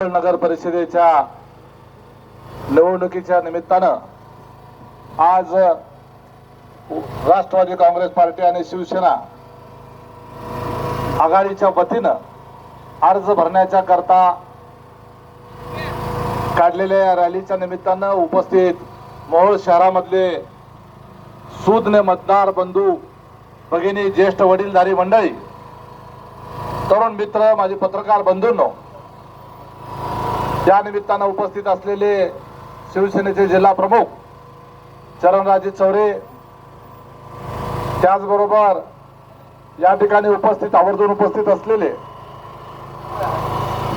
नगर परिषदेच्या निवडणुकीच्या निमित्तानं आज राष्ट्रवादी काँग्रेस पार्टी आणि शिवसेना आघाडीच्या वतीनं अर्ज भरण्याच्या करता काढलेल्या या रॅलीच्या निमित्तानं उपस्थित मोहोळ शहरामधले सुज्ञ मतदार बंधू भगिनी ज्येष्ठ वडीलधारी मंडळी तरुण मित्र माझे पत्रकार बंधूंनो या निमित्तानं उपस्थित असलेले शिवसेनेचे जिल्हा प्रमुख चरणराजे चौरे त्याचबरोबर या ठिकाणी उपस्थित आवर्जून उपस्थित असलेले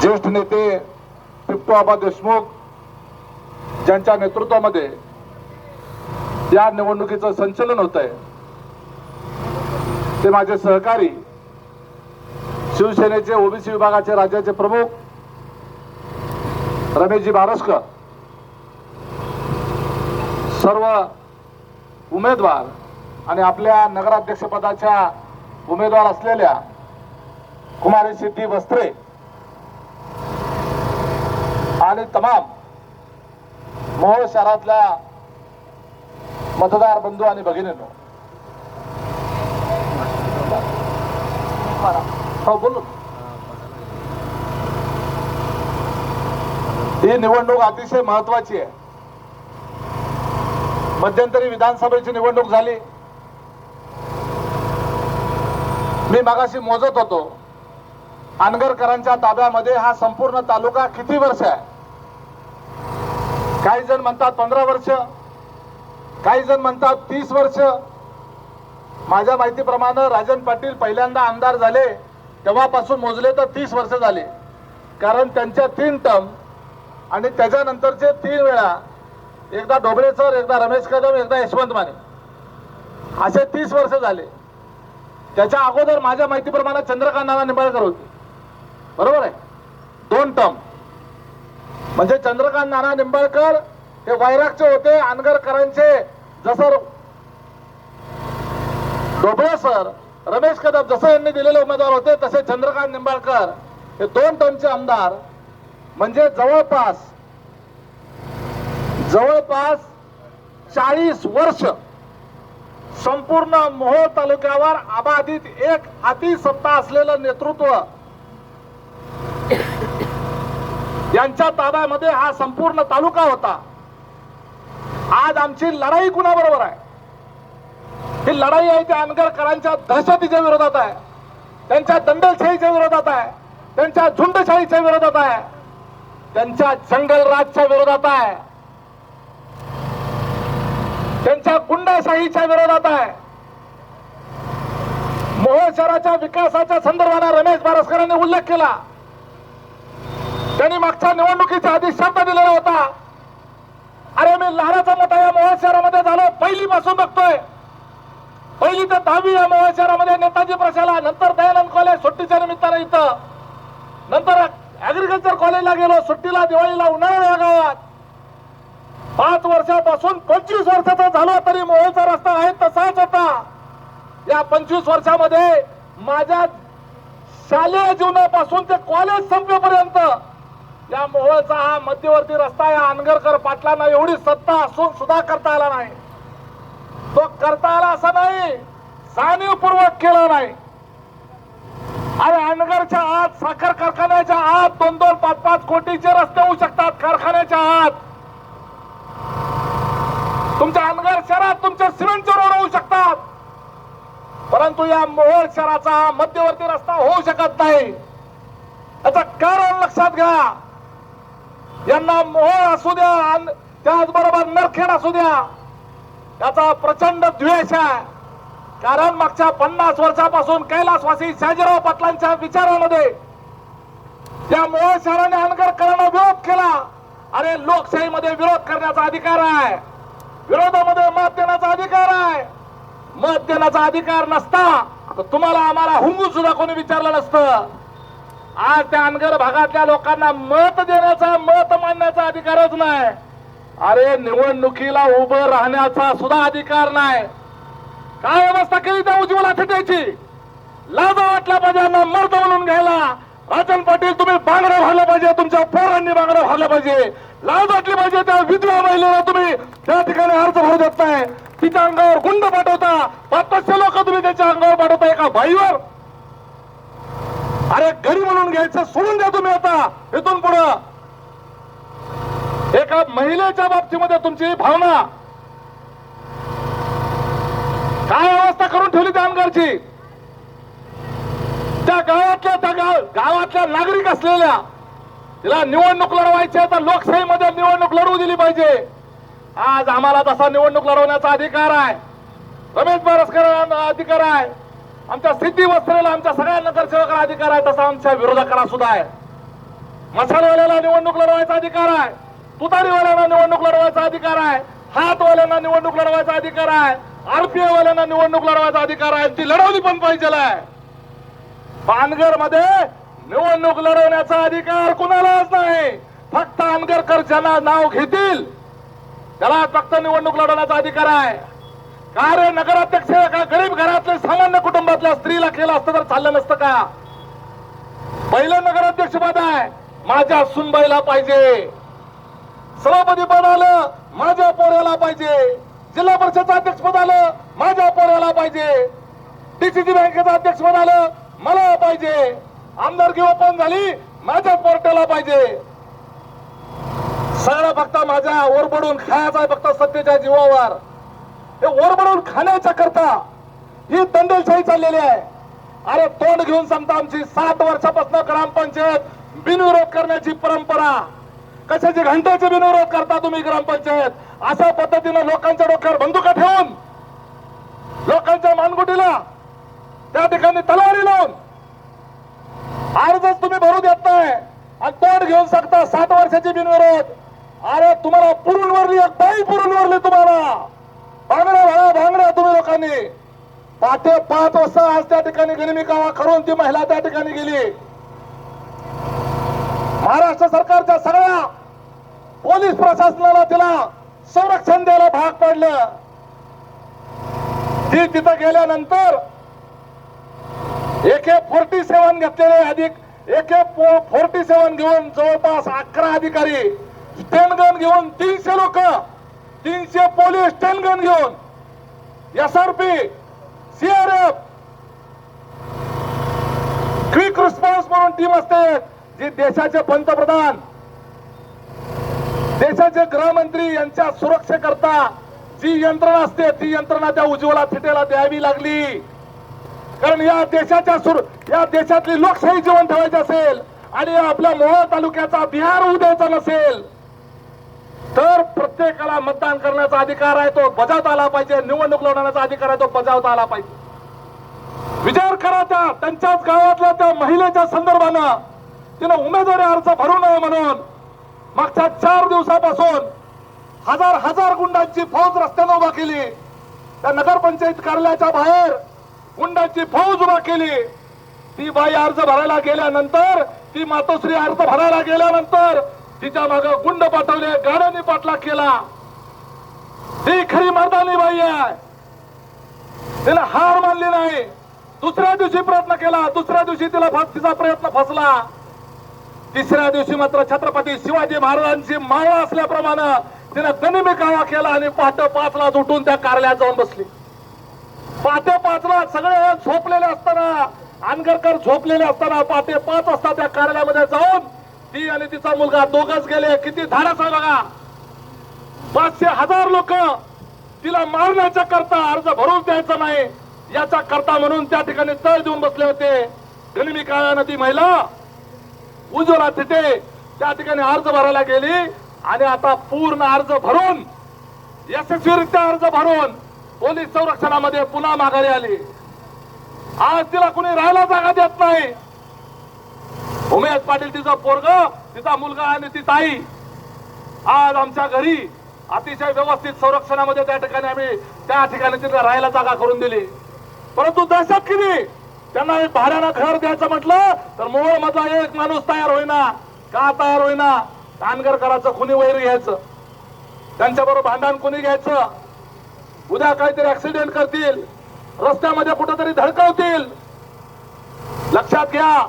ज्येष्ठ नेते पिप्पू देशमुख ज्यांच्या नेतृत्वामध्ये या निवडणुकीचं संचलन होत आहे ते माझे सहकारी शिवसेनेचे ओबीसी विभागाचे राज्याचे प्रमुख रमेशजी बारसकर. सर्व उमेदवार आणि आपल्या नगराध्यक्षपदाच्या उमेदवार असलेल्या कुमारी सिद्धी वस्त्रे आणि तमाम मोहोळ शहरातल्या मतदार बंधू आणि भगिनींनो. हो बोलू. ही निवडणूक अतिशय महत्वाची आहे. मध्यंतरी विधानसभेची निवडणूक झाली. मी मागाशी मोजत होतो. अनगरकरांच्या ताब्यामध्ये हा संपूर्ण तालुका किती वर्ष आहे? काही जण म्हणतात पंधरा वर्ष. काही जण म्हणतात तीस वर्ष. माझ्या माहितीप्रमाणे राजन पाटील पहिल्यांदा आमदार झाले. तेव्हापासून मोजले तर तीस वर्ष झाले. कारण त्यांच्या तीन टर्म आणि त्याच्यानंतरचे तीन वेळा एकदा ढोबळे सर एकदा रमेश कदम एकदा यशवंत माने. असे तीस वर्ष झाले. त्याच्या अगोदर माझ्या माहितीप्रमाणे चंद्रकांत नाना निंबाळकर होते. बरोबर आहे? दोन टर्म. म्हणजे चंद्रकांत नाना निंबाळकर हे वैरागचे होते अनगरकरांचे. जसं ढोबळे सर रमेश कदम जसं यांनी दिलेले उमेदवार होते तसे चंद्रकांत निंबाळकर हे दोन टर्मचे आमदार. म्हणजे जवळपास जवळपास चाळीस वर्ष संपूर्ण मोहोळ तालुक्यावर अबाधित एक हाती सत्ता असलेलं नेतृत्व यांच्या ताब्यामध्ये हा संपूर्ण तालुका होता. आज आमची लढाई कुणाबरोबर आहे? ही लढाई आहे त्या अनगरकरांच्या दहशतीच्या विरोधात आहे. त्यांच्या दंडलशाहीच्या विरोधात आहे. त्यांच्या झुंडशाहीच्या विरोधात आहे. त्यांच्या जंगलराजच्या विरोधात आहे. त्यांच्या गुंडाशाहीच्या विरोधात आहे. मोहोळ शहराच्या विकासाच्या संदर्भाने रमेश बारसकरांनी उल्लेख केला. त्यांनी मागच्या निवडणुकीच्या आधी शब्द दिलेला होता. अरे मी लहानाचा मोठा या मोहोळ शहरामध्ये झालो. पहिली पासून बघतोय. पहिली तर दहावी या मोहोळ शहरामध्ये नेताजी प्रशाला नंतर दयानंद कॉलेज सुट्टीच्या निमित्तानं इथं. नंतर ऍग्रिकल्चर कॉलेजला गेलो सुट्टीला दिवाळीला उन्हाळ्या या गावात. पाच वर्षापासून पंचवीस वर्षाचा झालो तरी मोहोळचा रस्ता आहे तसाच होता. या पंचवीस वर्षामध्ये माझ्या शालेय जीवनापासून ते कॉलेज संपेपर्यंत या मोहळचा हा मध्यवर्ती रस्ता या अनगरकर पाटलांना एवढी सत्ता असून सुद्धा करता आला नाही. तो करता आला असं नाही जाणीवपूर्वक केला नाही. आणि अनगरच्या आत साखर कारखान्याच्या आत दोन दोन पाच पाच कोटीचे रस्ते होऊ शकतात कारखान्याच्या आत. तुमच्या अनगर शहरात तुमच्या सिमेंटचे रोड होऊ शकतात. परंतु या मोहोळ शहराचा मध्यवर्ती रस्ता होऊ शकत नाही. याचं कारण लक्षात घ्या. यांना मोहोळ असू द्या अन त्याचबरोबर नरखेड असू द्या. त्याचा प्रचंड द्वेष आहे. कारण मागच्या पन्नास वर्षापासून कैलासवासी शहाजीराव पाटलांच्या विचारामध्ये त्या मोहोळ शहराने करणं विरोध केला. अरे लोकशाहीमध्ये विरोध करण्याचा अधिकार आहे. विरोधामध्ये मत देण्याचा अधिकार आहे. मत देण्याचा अधिकार नसता. तर तुम्हाला आम्हाला हुंगू सुद्धा कोणी विचारलं नसतं. आज त्या अनगर भागातल्या लोकांना मत देण्याचा मत मांडण्याचा अधिकारच नाही. अरे निवडणुकीला उभं राहण्याचा सुद्धा अधिकार नाही. काय व्यवस्था केली त्या उज्ज्वला थिटेची? लाज वाटला पाहिजे यांना मर्द म्हणून घ्यायला. राजन पाटील तुम्ही बांगड्या भरल्या पाहिजे तुमच्या पोरांनी बांगड्या भरल्या पाहिजे. लाज वाटली पाहिजे त्या विधवा महिलेला तुम्ही. त्या ठिकाणी अर्ज भरू देत नाही. तिच्या अंगावर गुंड पाठवता. पाचशे लोक तुम्ही त्याच्या अंगावर पाठवता एका बाईवर. अरे घरी म्हणून घ्यायचं सोडून द्या तुम्ही आता. इथून पुढं. एका महिलेच्या बाबतीमध्ये तुमची भावना काय अवस्था करून ठेवली त्या अंगारची त्या गावातल्या त्या गाव गावातल्या नागरिक असलेल्या तिला निवडणूक लढवायची तर लोकशाहीमध्ये निवडणूक लढवू दिली पाहिजे. आज आम्हाला तसा निवडणूक लढवण्याचा अधिकार आहे. रमेश बारसकरांना अधिकार आहे. आमच्या सिद्धी वस्त्रेला आमच्या सगळ्या नगरसेवकाला अधिकार आहे तसा आमच्या विरोधकाला सुद्धा आहे. मसालवाल्याला निवडणूक लढवायचा अधिकार आहे. तुतारीवाल्यांना निवडणूक लढवायचा अधिकार आहे. हातवाल्यांना निवडणूक लढवायचा अधिकार आहे. आरपीआय वाल्यांना निवडणूक लढवायचा अधिकार आहे ती लढवली पण पाहिजे पानगरमध्ये निवडणूक लढवण्याचा अधिकार कुणालाच नाही. फक्त आनगरकर ज्यांना नाव घेतील त्याला फक्त निवडणूक लढवण्याचा अधिकार आहे. का रे नगराध्यक्ष का गरीब घरातले सामान्य कुटुंबातल्या स्त्रीला केलं असतं तर चाललं नसतं का? पहिलं नगराध्यक्ष पद आहे माझ्या सुनबाईला पाहिजे. सभापती पद आलं माझ्या पोऱ्याला पाहिजे. जिल्हा परिषदचं अध्यक्षपद आलं माझ्या पोराला पाहिजे. डीसीसी बँकेचं अध्यक्षपद आलं मला पाहिजे. आमदारकी ओपन झाली माझ्या पोर्टला पाहिजे. सगळा फक्त माझ्या ओरबडून खायचा फक्त सत्तेच्या जीवावर. हे ओरबडून खाण्याच्या करता ही दंडेलशाही चाललेली आहे. अरे तोंड घेऊन सांगता आमची सात वर्षापासून ग्रामपंचायत बिनविरोध करण्याची परंपरा. कशाची घंटाची बिनविरोध करता तुम्ही ग्रामपंचायत? अशा पद्धतीनं लोकांच्या डोक्यावर बंदुका ठेवून लोकांच्या मानगुटीला त्या ठिकाणी तलवारी लावून अर्जच तुम्ही भरू देत नाही आणि तोंड घेऊन सांगता सात वर्षाची बिनविरोध. अरे तुम्हाला पुरून वरली एक बाई पुरून वरली तुम्हाला. भांगड्या भरा भांगड्या तुम्ही लोकांनी. पाठे पाच वाजता आज त्या ठिकाणी गनिमी कावा करून ती महिला त्या ठिकाणी गेली. महाराष्ट्र सरकारच्या सगळ्या पोलीस प्रशासनाला तिला संरक्षण द्यायला भाग पडलं. ती तिथं गेल्यानंतर एके फोर्टी सेवन घेतलेले अधिक एके फोर्टी सेवन घेऊन जवळपास अकरा अधिकारी स्टेनगन घेऊन तीनशे लोक तीनशे पोलीस स्टेनगन घेऊन S R P CRF quick response म्हणून टीम असते जी देशाचे पंतप्रधान देशाचे गृहमंत्री यांच्या सुरक्षेकरता जी यंत्रणा असते ती यंत्रणा त्या उज्ज्वला थिटेला द्यावी लागली. कारण या देशाच्या सुर या देशातली लोकशाही जीवन ठेवायची असेल आणि आपल्या मोहोळ तालुक्याचा बिहार उद्याचा नसेल तर प्रत्येकाला मतदान करण्याचा अधिकार आहे तो बजावता आला पाहिजे निवडणूक लढवण्याचा अधिकार आहे तो बजावता आला पाहिजे. विचार करा त्या त्यांच्याच गावातल्या त्या महिलेच्या संदर्भानं तिनं उमेदवारी अर्ज भरू नये म्हणून मागच्या चार दिवसापासून हजार हजार गुंडांची फौज रस्त्यानं उभा केली. त्या नगरपंचायत कार्यालयाच्या बाहेर गुंडांची फौज उभा केली. ती बाई अर्ज भरायला गेल्यानंतर ती मातोश्री अर्ज भरायला गेल्यानंतर तिच्या माग गुंड पाठवले गाड्यांनी पाठलाग केला. ती खरी मर्दानी बाई आहे. तिला हार मानली नाही. दुसऱ्या दिवशी प्रयत्न केला. दुसऱ्या दिवशी तिला फस- तिचा प्रयत्न फसला. तिसऱ्या दिवशी मात्र छत्रपती शिवाजी महाराजांची माळा असल्याप्रमाणे तिने गनिमी कावा केला आणि पहाटे पाचला उठून त्या कार्यालयात जाऊन बसली. पहाटे पाचला सगळे झोपलेले असताना आनगरकर झोपलेले असताना पहाटे पाच वाजता त्या कार्यालयामध्ये जाऊन ती आणि तिचा मुलगा दोघच गेले. किती धाडस आहे बघा. पाचशे हजार लोक तिला मारण्याच्या करता अर्ज भरून द्यायचा नाही. याचा करता म्हणून त्या ठिकाणी तळ देऊन बसले होते. गनिमी काळानं ती महिला उज्ज्वला तिथे त्या ठिकाणी अर्ज भरायला गेली आणि आता पूर्ण अर्ज भरून यशस्वीरित्या अर्ज भरून पोलीस संरक्षणामध्ये पुन्हा माघारी आली. आज तिला कुणी राहायला जागा देत नाही. उमेश पाटील तिचा पोरग तिचा मुलगा आणि ती ताई. आज आमच्या घरी अतिशय व्यवस्थित संरक्षणामध्ये त्या ठिकाणी आम्ही त्या ठिकाणी तिला राहायला जागा करून दिली. परंतु दहशत किती? त्यांना एक भाड्यानं घर द्यायचं म्हटलं तर मोळ मधला एक माणूस तयार होईना. का तयार होईना? कानगर करायचं कुणी वैर घ्यायचं. त्यांच्याबरोबर भांडण कुणी घ्यायचं? उद्या काहीतरी ऍक्सिडेंट करतील. रस्त्यामध्ये कुठेतरी धडकवतील. लक्षात घ्या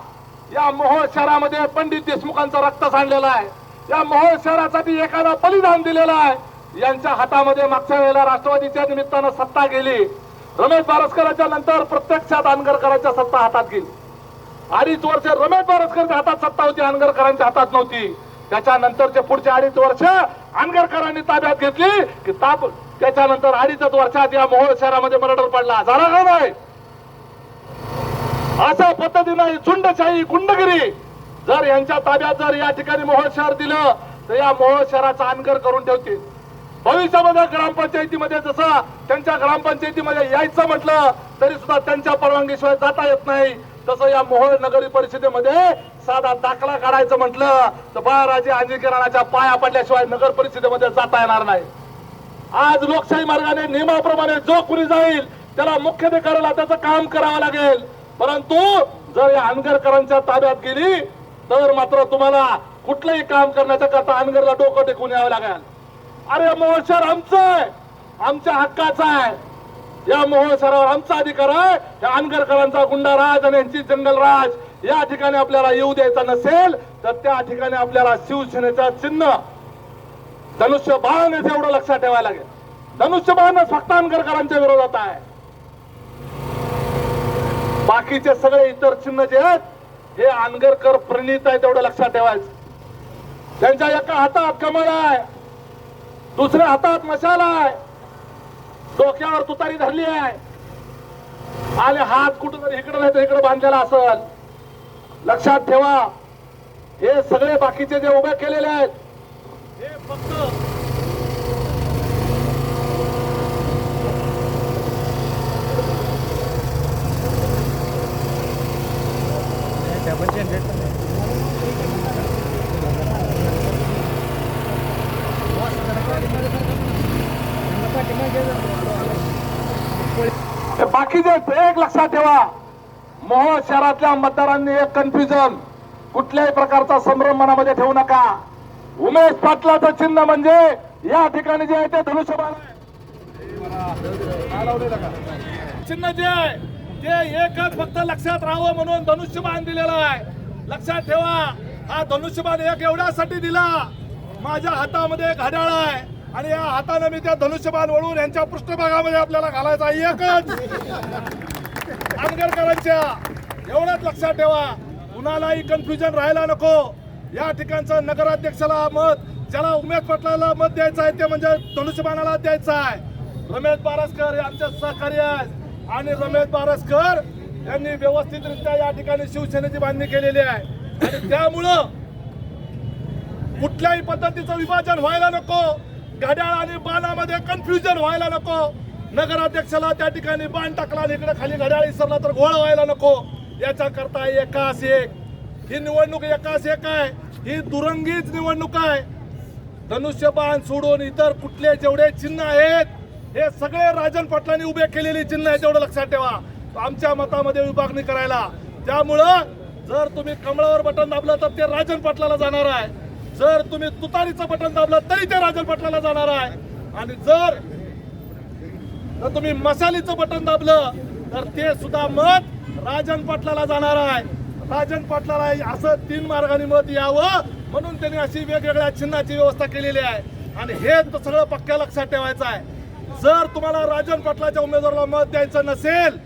या मोहोळ शहरामध्ये पंडित देशमुखांचं रक्त सांडलेलं आहे. या मोहोळ शहरासाठी एखादा बलिदान दिलेलं आहे. यांच्या हातामध्ये मागच्या वेळेला राष्ट्रवादीच्या निमित्तानं सत्ता गेली. रमेश बारसकरांच्या नंतर प्रत्यक्षात आनगरकरांच्या सत्ता हातात गेली. अडीच वर्ष रमेश बारसकरच्या हातात सत्ता होती आनगरकरांच्या हातात नव्हती. त्याच्यानंतरचे पुढचे अडीच वर्ष आनगरकरांनी ताब्यात घेतली की ताप त्याच्यानंतर अडीचच वर्षात या मोहोळ शहरामध्ये मर्डर पडला. झाला का नाही? अशा पद्धतीनं झुंडशाही गुंडगिरी जर यांच्या ताब्यात जर या ठिकाणी मोहोळ शहर दिलं तर या मोहोळ शहराचा अनगर करून ठेवतील. भविष्यामध्ये ग्रामपंचायतीमध्ये जसं त्यांच्या ग्रामपंचायतीमध्ये यायचं म्हटलं तरी सुद्धा त्यांच्या परवानगीशिवाय जाता येत नाही. तसं या मोहोळ नगरी परिषदेमध्ये साधा दाखला काढायचं म्हटलं तर बाळाराजे अंजीकरणाच्या पाया पडल्याशिवाय नगर परिषदेमध्ये जाता येणार नाही. आज लोकशाही मार्गाने नियमाप्रमाणे जो कुणी जाईल त्याला मुख्याधिकाऱ्याला त्याचं काम करावं लागेल. परंतु जर या अनगरकरांच्या ताब्यात गेली तर मात्र तुम्हाला कुठलंही काम करण्याच्या करता अनगरला डोकं टेकून यावं लागेल. अरे मोहसर आमचं आहे. आमच्या हक्काचं आहे. या मोहसरावर आमचा अधिकार आहे. या अनगरकरांचा गुंडाराज आणि यांची जंगलराज या ठिकाणी आपल्याला येऊ द्यायचा नसेल तर त्या ठिकाणी आपल्याला शिवसेनेचा चिन्ह धनुष्य बाण एवढं लक्षात ठेवायला लागेल. धनुष्य बाण फक्त अनगरकरांच्या विरोधात आहे. बाकीचे सगळे इतर चिन्ह जे आहेत हे आनगरकर प्रणित आहे तेवढं लक्षात ठेवायचं. त्यांच्या एका हातात कमळ आहे. दुसऱ्या हातात मशाला आहे. डोक्यावर तुतारी धरली आहे. आले हात कुठं तरी इकडं नाही तर इकडे बांधलेला असल. लक्षात ठेवा. हे सगळे बाकीचे जे उभे केलेले आहेत हे फक्त हे बाकीचे एक लक्षात ठेवा. मोहोळ शहरातल्या मतदारांनी एक कन्फ्युजन कुठल्याही प्रकारचा संभ्रम मनामध्ये ठेवू नका. उमेश पाटलाचं चिन्ह म्हणजे या ठिकाणी जे आहे ते धनुष्यबाण आहे. चिन्ह जे आहे ते एकच फक्त लक्षात राहावं म्हणून धनुष्यबाण दिलेलं आहे. लक्षात ठेवा हा धनुष्यबाण एक एवढ्यासाठी दिला. माझ्या हातामध्ये घड्याळ आहे आणि या हाताने मी त्या धनुष्यबाण वळून यांच्या पृष्ठभागामध्ये आपल्याला घालायचा एकच. आंगरकरांच्या एवढंच लक्षात ठेवा. कुणालाही कन्फ्युजन राहायला नको. या ठिकाणचं नगराध्यक्षाला मत ज्याला उमेश पटलाला मत द्यायचं आहे ते म्हणजे धनुष्यबाणाला द्यायचं आहे. रमेश बारसकर हे आमचे सहकारी आहेत. आणि रमेश बारसकर यांनी व्यवस्थितरित्या या ठिकाणी शिवसेनेची बांधणी केलेली आहे. आणि त्यामुळं कुठल्याही पद्धतीचं विभाजन व्हायला नको. घड्याळ आणि बाणामध्ये कन्फ्युजन व्हायला नको. नगराध्यक्षाला त्या ठिकाणी बाण टाकला इकडे खाली घड्याळ इसरला तर घोळ व्हायला नको. याचा करता एकास एक. ही निवडणूक एकास एक आहे. ही दुरंगीच निवडणूक आहे. धनुष्यबाण सोडून इतर कुठले जेवढे चिन्ह आहेत हे सगळे राजन पाटलांनी उभे केलेली चिन्ह आहे तेवढं लक्षात ठेवा. आमच्या मतामध्ये विभागणी करायला. त्यामुळं जर तुम्ही कमळावर बटन दाबलं तर ते राजन पाटलाला जाणार आहे. जर तुम्ही तुतारीचं बटन दाबलं तरी ते राजन पाटलाला जाणार आहे. आणि जर जर तुम्ही मसालीचं बटन दाबलं तर ते सुद्धा मत राजन पाटलाला जाणार आहे. राजन पाटलाला असं तीन मार्गाने मत यावं म्हणून त्यांनी अशी वेगवेगळ्या चिन्हाची व्यवस्था केलेली आहे. आणि हे सगळं पक्क्या लक्षात ठेवायचं आहे. जर तुम्हाला राजन पाटलाच्या उमेदवाराला मत द्यायचं नसेल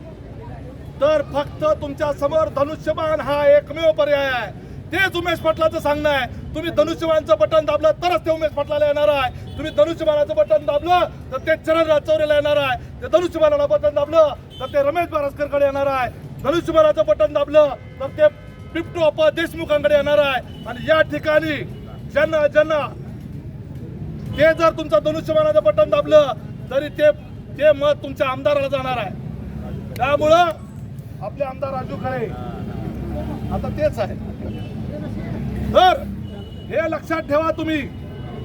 तर फक्त तुमच्यासमोर धनुष्यबाण हा एकमेव पर्याय आहे. तेच उमेश पाटलाचं सांगणं आहे. तुम्ही धनुष्यबाणचं बटन दाबलं तरच ते उमेश पाटलाला येणार आहे. तुम्ही धनुष्यबाणाचं बटन दाबलं तर ते चरण चौरेला येणार आहे. ते धनुष्यबाणाला बटन दाबलं तर ते रमेश बारसकरकडे येणार आहे. धनुष्यबाणाचं बटन दाबलं तर ते बिपटू अप्पा देशमुखांकडे येणार आहे. आणि या ठिकाणी ज्यांना ज्यांना ते जर तुमचं धनुष्यबाणाचं बटन दाबलं तरी ते ते मत तुमच्या आमदाराला जाणार आहे. त्यामुळं आपले आमदार राजू खरे आता तेच आहे. तर हे लक्षात ठेवा तुम्ही.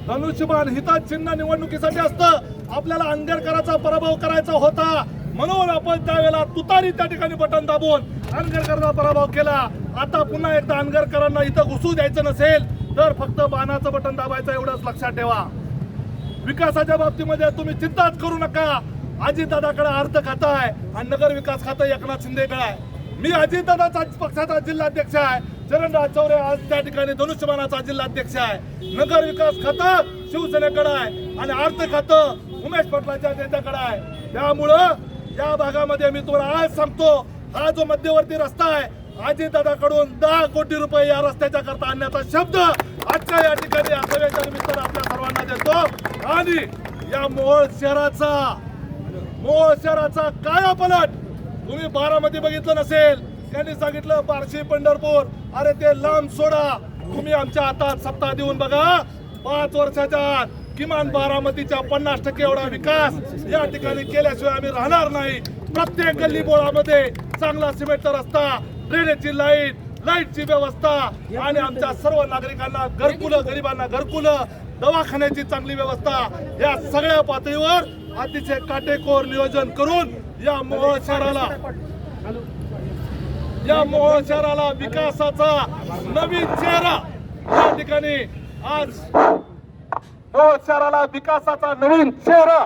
धनुष्यबाण हिताच चिन्ह निवडणुकीसाठी असतं. आपल्याला अंगरकराचा पराभव करायचा होता. म्हणून आपण त्यावेळेला तुतारी त्या ठिकाणी बटन दाबून अनगरकरचा पराभव केला. आता पुन्हा एकदा अनगरकरांना इथं घुसू द्यायचं नसेल तर फक्त बाणाचं बटन दाबायचं एवढंच लक्षात ठेवा. विकासाच्या बाबतीमध्ये तुम्ही चिंताच करू नका. अजितदादाकडे अर्थ खातं आहे आणि नगर विकास खातं एकनाथ शिंदेकडे आहे. मी अजितदादाचा पक्षाचा जिल्हाध्यक्ष आहे. चरणराज चौरे आज त्या ठिकाणी धनुष्यबाणाचा जिल्हाध्यक्ष आहे. नगर विकास खातं शिवसेनेकडे आहे आणि अर्थ खातं उमेश पटलाच्या नेत्याकडे आहे. त्यामुळं या भागामध्ये मी तुम्हाला आज सांगतो हा जो मध्यवर्ती रस्ता आहे अजितदादाकडून दहा कोटी रुपये या रस्त्याच्या करता आणण्याचा शब्द आजच्या या ठिकाणी या सभेच्या निमित्तानं आपल्या सर्वांना देतो. आणि या मोहोळ शहराचा मोहोळ शहराचा काय पलट तुम्ही बारामध्ये बघितलं नसेल त्यांनी सांगितलं बार्शी पंढरपूर. अरे ते लांब सोडा. तुम्ही आमच्या हातात सत्ता देऊन बघा. पाच वर्षाच्या किमान बारामतीच्या पन्नास टक्के एवढा विकास या ठिकाणी केल्याशिवाय आम्ही राहणार नाही. प्रत्येक गल्ली बोळामध्ये चांगला सिमेंटचा रस्ता ड्रेनेजची लाइट लाईटची व्यवस्था आणि आमच्या सर्व नागरिकांना घरकुलं गरिबांना घरकुलं दवाखान्याची चांगली व्यवस्था या सगळ्या पातळीवर अतिशय काटेकोर नियोजन करून या मोहोळ शहराला या मोहोळ शहराला विकासाचा नवीन चेहरा या ठिकाणी आज मोहोळ शहराला विकासाचा नवीन चेहरा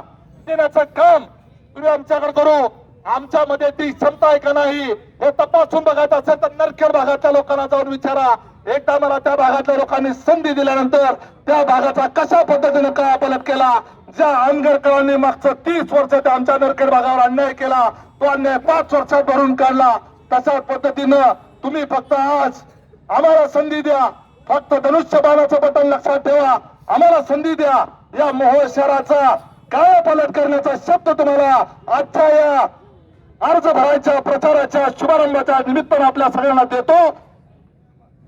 देण्याचं काम तुम्ही आमच्याकडे करू. आमच्यामध्ये ती क्षमता आहे का नाही हे तपासून बघायचं असेल तर नरखेड भागातल्या लोकांना जाऊन विचारा. एकदा मला त्या भागातल्या लोकांनी संधी दिल्यानंतर त्या भागाचा कशा पद्धतीने कायापलट केला? ज्या अनगरकरांनी मागचं तीस वर्ष त्या आमच्या नरखेड भागावर अन्याय केला तो अन्याय पाच वर्षात भरून काढला. तशा पद्धतीनं तुम्ही फक्त आज आम्हाला संधी द्या. फक्त धनुष्यबाणाचं बटन लक्षात ठेवा. आम्हाला संधी द्या. या मोहोळ शहराचा काय पलट करण्याचा शब्द तुम्हाला आजच्या या अर्ज भरायच्या प्रचाराच्या शुभारंभाच्या निमित्तानं आपल्या सगळ्यांना देतो.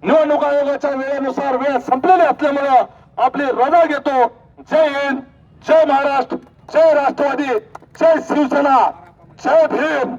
निवडणूक आयोगाच्या वेळेनुसार वेळ संपलेली असल्यामुळं आपली रजा घेतो. जय हिंद जय महाराष्ट्र जय राष्ट्रवादी जय शिवसेना जय भीम.